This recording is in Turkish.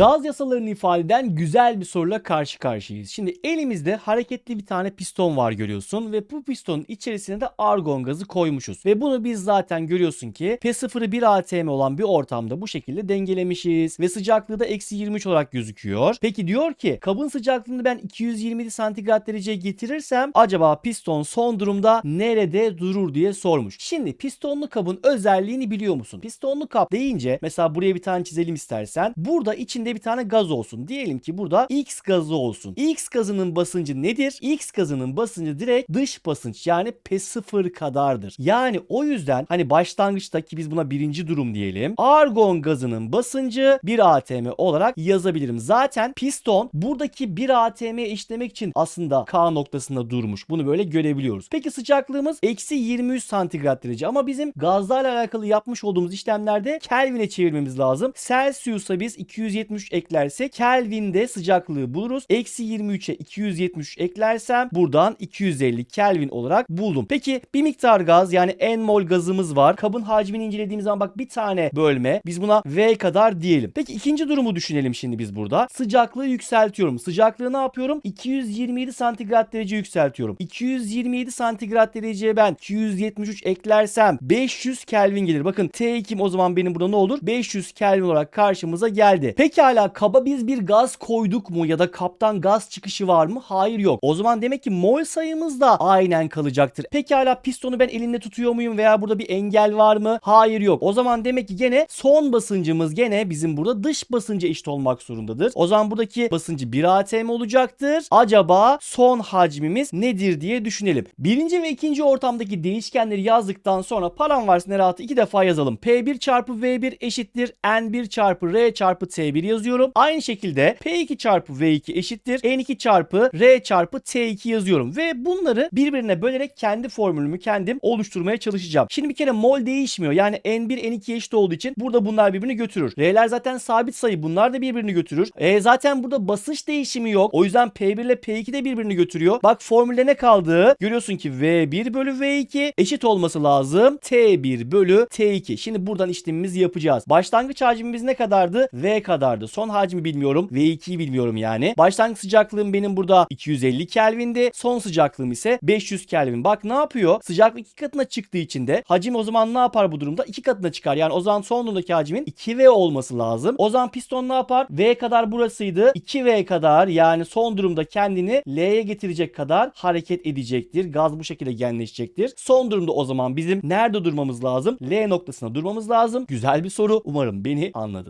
Gaz yasalarını ifade eden güzel bir soruyla karşı karşıyayız. Şimdi elimizde hareketli bir tane piston var görüyorsun ve bu pistonun içerisine de argon gazı koymuşuz. Ve bunu biz zaten görüyorsun ki P0'ı 1 atm olan bir ortamda bu şekilde dengelemişiz. Ve sıcaklığı da eksi 23 olarak gözüküyor. Peki diyor ki kabın sıcaklığını ben 227 santigrat dereceye getirirsem acaba piston son durumda nerede durur diye sormuş. Şimdi pistonlu kabın özelliğini biliyor musun? Pistonlu kap deyince mesela buraya bir tane çizelim istersen. Burada içinde bir tane gaz olsun. Diyelim ki burada X gazı olsun. X gazının basıncı nedir? X gazının basıncı direkt dış basınç yani P0 kadardır. Yani o yüzden hani başlangıçtaki biz buna birinci durum diyelim. Argon gazının basıncı 1 atm olarak yazabilirim. Zaten piston buradaki 1 atm'ye işlemek için aslında K noktasında durmuş. Bunu böyle görebiliyoruz. Peki sıcaklığımız eksi 23 santigrat derece ama bizim gazlarla alakalı yapmış olduğumuz işlemlerde Kelvin'e çevirmemiz lazım. Celsius'a biz 273 eklersek Kelvin'de sıcaklığı buluruz. Eksi 23'e 273 eklersem buradan 250 Kelvin olarak buldum. Peki bir miktar gaz yani n mol gazımız var. Kabın hacmini incelediğimiz zaman bak bir tane bölme. Biz buna V kadar diyelim. Peki ikinci durumu düşünelim şimdi biz burada. Sıcaklığı yükseltiyorum. Sıcaklığı ne yapıyorum? 227 santigrat derece yükseltiyorum. 227 santigrat dereceye ben 273 eklersem 500 Kelvin gelir. Bakın T2'm o zaman benim burada ne olur? 500 Kelvin olarak karşımıza geldi. Pekala kaba biz bir gaz koyduk mu ya da kaptan gaz çıkışı var mı? Hayır yok. O zaman demek ki mol sayımız da aynen kalacaktır. Pekala pistonu ben elimde tutuyor muyum veya burada bir engel var mı? Hayır yok. O zaman demek ki gene son basıncımız gene bizim burada dış basınca eşit olmak zorundadır. O zaman buradaki basıncı 1 atm olacaktır. Acaba son hacmimiz nedir diye düşünelim. Birinci ve ikinci ortamdaki değişkenleri yazdıktan sonra param varsa rahatı iki defa yazalım. P1 çarpı V1 eşittir N1 çarpı R çarpı T1 yazıyorum. Aynı şekilde P2 çarpı V2 eşittir N2 çarpı R çarpı T2 yazıyorum. Ve bunları birbirine bölerek kendi formülümü kendim oluşturmaya çalışacağım. Şimdi bir kere mol değişmiyor. Yani N1 N2 eşit olduğu için burada bunlar birbirini götürür. R'ler zaten sabit sayı. Bunlar da birbirini götürür. E zaten burada basınç değişimi yok. O yüzden P1 ile P2 de birbirini götürüyor. Bak formülde ne kaldı? Görüyorsun ki V1 bölü V2 eşit olması lazım. T1 bölü T2. Şimdi buradan işlemimizi yapacağız. Başlangıç hacmimiz ne kadardı? V kadardı. Son hacmi bilmiyorum. V2'yi bilmiyorum yani. Başlangıç sıcaklığım benim burada 250 Kelvin'di. Son sıcaklığım ise 500 Kelvin. Bak ne yapıyor? Sıcaklık iki katına çıktığı için de hacim o zaman ne yapar bu durumda? İki katına çıkar. Yani o zaman son durumdaki hacmin 2V olması lazım. O zaman piston ne yapar? V kadar burasıydı. 2V kadar yani son durumda kendini L'ye getirecek kadar hareket edecektir. Gaz bu şekilde genleşecektir. Son durumda o zaman bizim nerede durmamız lazım? L noktasına durmamız lazım. Güzel bir soru. Umarım beni anladın.